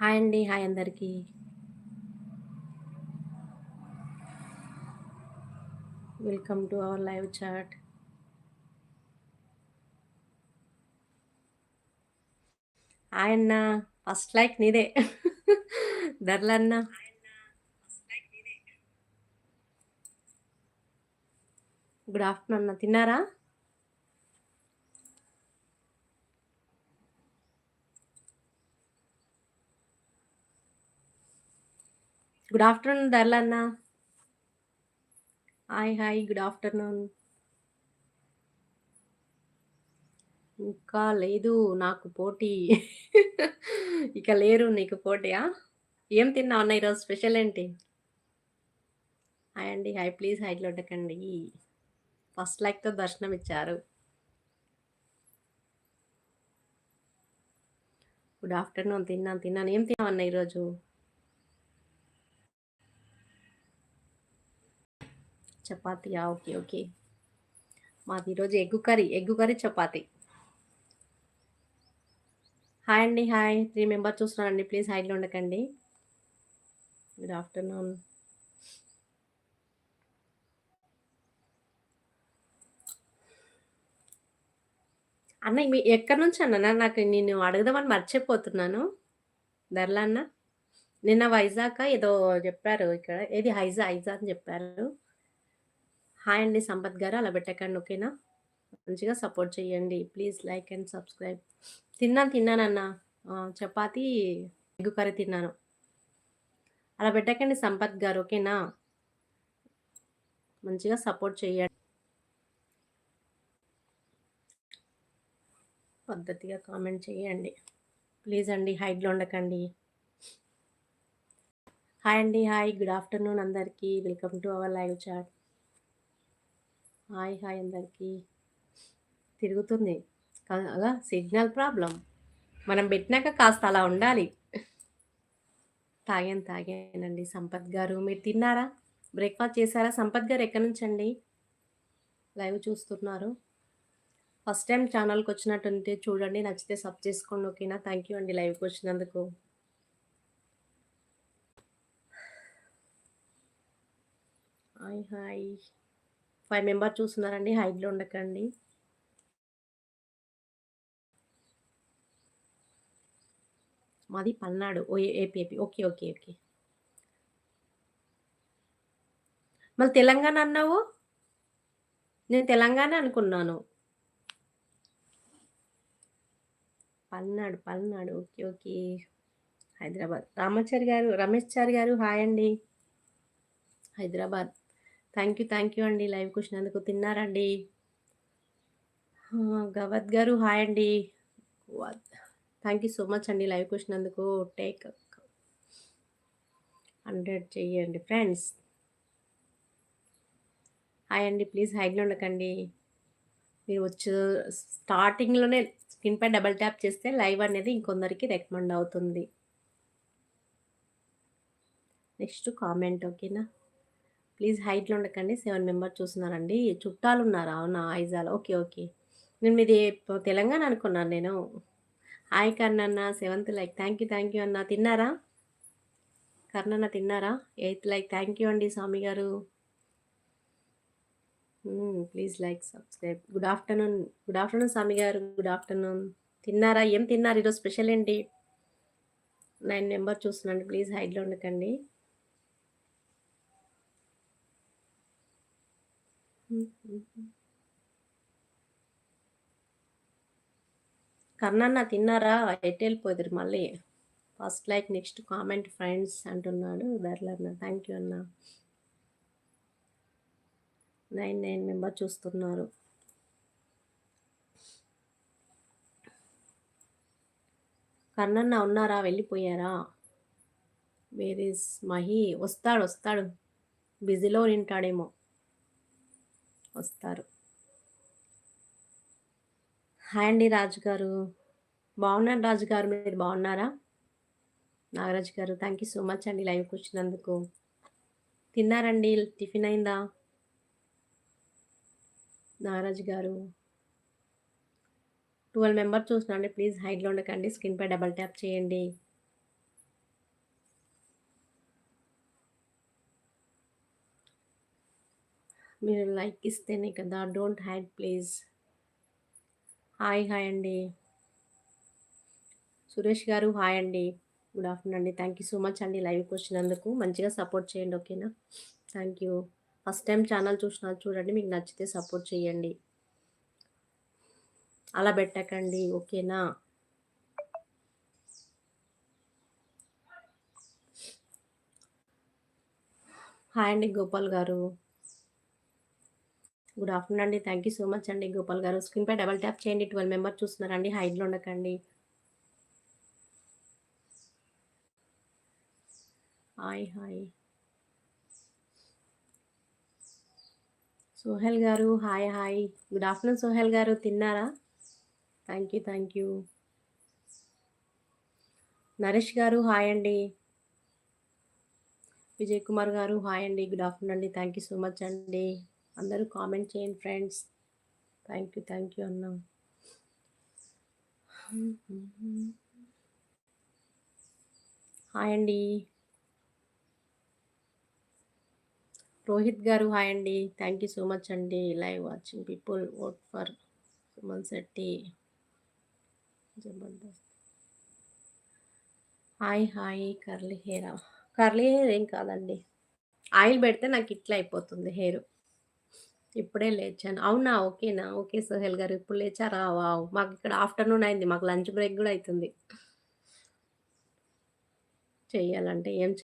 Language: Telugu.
హాయ్ అండి. హాయ్ అందరికీ welcome to our live chat. Hi అన్న. ఫస్ట్ లైక్ నీదే. ధరలన్న. గుడ్ ఆఫ్టర్‌నూన్ అన్న. తిన్నారా? గుడ్ ఆఫ్టర్‌నూన్ ధరలన్న. హాయ్. హాయ్. Good afternoon. ఇంకా లేదు నాకు పోటీ. ఇక లేరు నీకు పోటీయా? ఏం తిన్నావు అన్న ఈరోజు స్పెషల్ ఏంటి? హాయ్ అండి. హాయ్. ప్లీజ్ హైట్‌లో ఉండకండి. ఫస్ట్ లైక్‌తో దర్శనం ఇచ్చారు. Good afternoon. తిన్నాను. తిన్నాను. ఏం తిన్నావన్న ఈరోజు? చపాతీయా? ఓకే. ఓకే. మాది ఈరోజు egg curry. Egg curry, chapati hi అండి. హాయ్. త్రీ మెంబర్స్ చూస్తున్నానండి ప్లీజ్ హైట్‌లో ఉండకండి. Good afternoon. అన్న మీ ఎక్కడి నుంచి అన్న? నాకు నేను అడుగుదామని మర్చిపోతున్నాను. ధరల అన్న. నిన్న వైజాగ్ ఏదో చెప్పారు ఇక్కడ. ఏది హైజా, హైజా అని చెప్పారు. హాయ్ అండి సంపత్ గారు. అలా పెట్టకండి ఓకేనా? మంచిగా సపోర్ట్ చేయండి. Please like and subscribe. తిన్నాను. తిన్నానన్న. చపాతి ఎగ్గు కర్రీ తిన్నాను. అలా పెట్టకండి సంపత్ గారు ఓకేనా? మంచిగా సపోర్ట్ చేయండి. పద్ధతిగా కామెంట్ చేయండి. ప్లీజ్ అండి హైట్‌లో ఉండకండి. హాయ్ అండి. హాయ్. గుడ్ ఆఫ్టర్‌నూన్ అందరికీ welcome to our live chat. Hi. Hi అందరికీ తిరుగుతుంది. అలా సిగ్నల్ ప్రాబ్లం మనం పెట్టినాక కాస్త అలా ఉండాలి. తాగాను. తాగానండి సంపత్ గారు. మీరు తిన్నారా? బ్రేక్‌ఫాస్ట్ చేసారా? సంపత్ గారు ఎక్కడి నుంచండి? లైవ్ చూస్తున్నారు. ఫస్ట్ టైం ఛానల్కి వచ్చినట్టుంటే చూడండి. నచ్చితే సబ్ చేసుకోండి ఓకేనా? థ్యాంక్ యూ అండి లైవ్కి వచ్చినందుకు హాయ్. హాయ్. ఫైవ్ మెంబర్స్ చూస్తున్నారండి. హైట్‌లో ఉండకండి. మాది పల్నాడు. ఓ AP, AP. Okay. Okay. Okay. మళ్ళీ తెలంగాణ అన్నావు? నేను తెలంగాణ అనుకున్నాను. పల్నాడు, పల్నాడు. ఓకే. ఓకే. హైదరాబాద్. రామాచారి గారు, రమేష్ చారి గారు హాయ్ అండి. Hyderabad. Thank you. Thank you అండి లైవ్ లైవ్‌కొచ్చినందుకు. తిన్నారండి? గవత్ గారు హాయ్ అండి. థ్యాంక్ యూ సో మచ్ అండి లైవ్ లైవ్‌కొచ్చినందుకు. టేక్ 100 చెయ్యండి ఫ్రెండ్స్. హాయ్ అండి. ప్లీజ్ హైగ్లో ఉండకండి. మీరు వచ్చి స్టార్టింగ్‌లోనే స్క్రీన్‌పై డబల్ ట్యాప్ చేస్తే లైవ్ అనేది ఇంకొందరికి రికమెండ్ అవుతుంది. నెక్స్ట్ కామెంట్ ఓకేనా? ప్లీజ్ హైట్‌లో ఉండకండి. సెవెన్ మెంబర్స్ చూస్తున్నారండి. చుట్టాలున్నారా? అవునా? ఐజాల్. ఓకే. ఓకే. నేను మీది తెలంగాణ అనుకున్నాను నేను. Hi కర్ణన్న. Seventh like. Thank you. Thank you అన్న. తిన్నారా? కర్ణన్న తిన్నారా? Eighth like. థ్యాంక్ యూ అండి స్వామి గారు. Please like, subscribe. Good afternoon. Good afternoon Swami గారు. Good afternoon. తిన్నారా? ఏం తిన్నారు? ఈరోజు స్పెషల్ ఏంటి? నైన్ మెంబర్ చూస్తున్నాను ప్లీజ్ హైట్‌లో ఉండకండి. కర్ణన్న తిన్నారా? ఎటెళ్ళిపోదురు మళ్ళీ. First like, next comment friends అంటున్నాడు బెర్లన్న థ్యాంక్ యూ అన్న. నైన్ నైన్ మెంబర్ చూస్తున్నారు. కర్ణన్న ఉన్నారా? వెళ్ళిపోయారా? Where is Mahi? వస్తాడు. వస్తాడు. బిజీలో ఉంటాడేమో. వస్తారు. హాయ్ అండి రాజు గారు. బాగున్నాను రాజు గారు. మీరు బాగున్నారా? నాగరాజు గారు థ్యాంక్ యూ సో మచ్ అండి లైవ్‌కొచ్చినందుకు. తిన్నారండి? టిఫిన్ అయిందా? నాగరాజు గారు. 12 మెంబర్స్ చూస్తున్నాండి ప్లీజ్ హైట్‌లో ఉండకండి. స్క్రీన్‌పై డబల్ ట్యాప్ చేయండి. మీరు లైక్ ఇస్తేనే కదా! Don't hide please. Hi, hi అండి. సురేష్ గారు హాయ్ అండి. గుడ్ ఆఫ్టర్‌నూన్ అండి. థ్యాంక్ యూ సో మచ్ అండి లైవ్కి వచ్చినందుకు మంచిగా సపోర్ట్ చేయండి. ఓకేనా? Thank you. First time channel చూసినా చూడండి. మీకు నచ్చితే సపోర్ట్ చేయండి. అలా పెట్టకండి. ఓకేనా? హాయ్ అండి గోపాల్ గారు. గుడ్ ఆఫ్టర్‌నూన్ అండి. థ్యాంక్ యూ సో మచ్ అండి గోపాల్ గారు. స్క్రీన్‌పై డబల్ ట్యాప్ చేయండి. 12 మెంబర్స్ చూస్తున్నారండి. హైడ్‌లో ఉండకండి. Hi, hi. సోహెల్ గారు hi, hi. Good afternoon Sohel గారు. తిన్నారా? Thank you. Thank you. Naresh గారు హాయ్ అండి. విజయ్ కుమార్ గారు హాయ్ అండి. గుడ్ ఆఫ్టర్‌నూన్ అండి. థ్యాంక్ యూ సో మచ్ అండి. అందరూ కామెంట్ చేయండి friends. Thank you. Thank you అన్నా. హాయ్ అండి. రోహిత్ గారు హాయ్ అండి. థ్యాంక్ యూ సో మచ్ అండి. Live watching people vote for Suman Shetty. Jabardasth. Hi, hi. Curly hair curly hair ఏం కాదండి. ఆయిల్ పెడితే నాకు ఇట్లా అయిపోతుంది హెయిర్. ఇప్పుడే లేచాను. అవునా? ఓకేనా? ఓకే సోహెల్ గారు. ఇప్పుడు లేచారా? వావ్! మాకిక్కడ ఆఫ్టర్‌నూన్ అయింది. మాకు లంచ్ బ్రేక్ గూడా అయితుంది. చెయ్యాలంటే ఏం